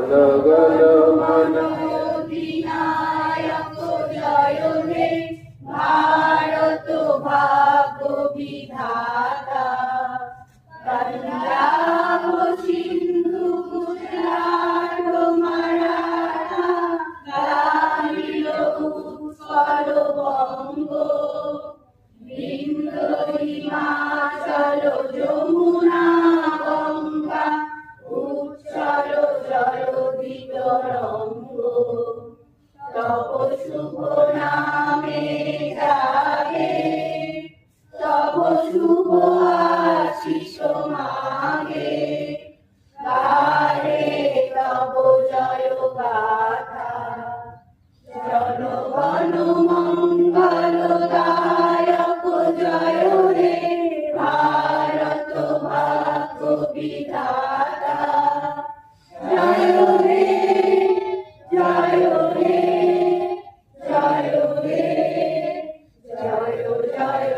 গল গল মন অধিনায়ক জয় হে ভারত ভাগ্য বিধাতা পাঞ্জাব সিন্ধু গুজরাট মারাঠা তরঙ্গ তপ শুভ নামে জাগে তপ শুভ আশিস মাগে গারে তব জয় গাথা জনগণ মঙ্গল দায়ক জয় রে, ভারত ভাগ্য বিধায় Hallelujah.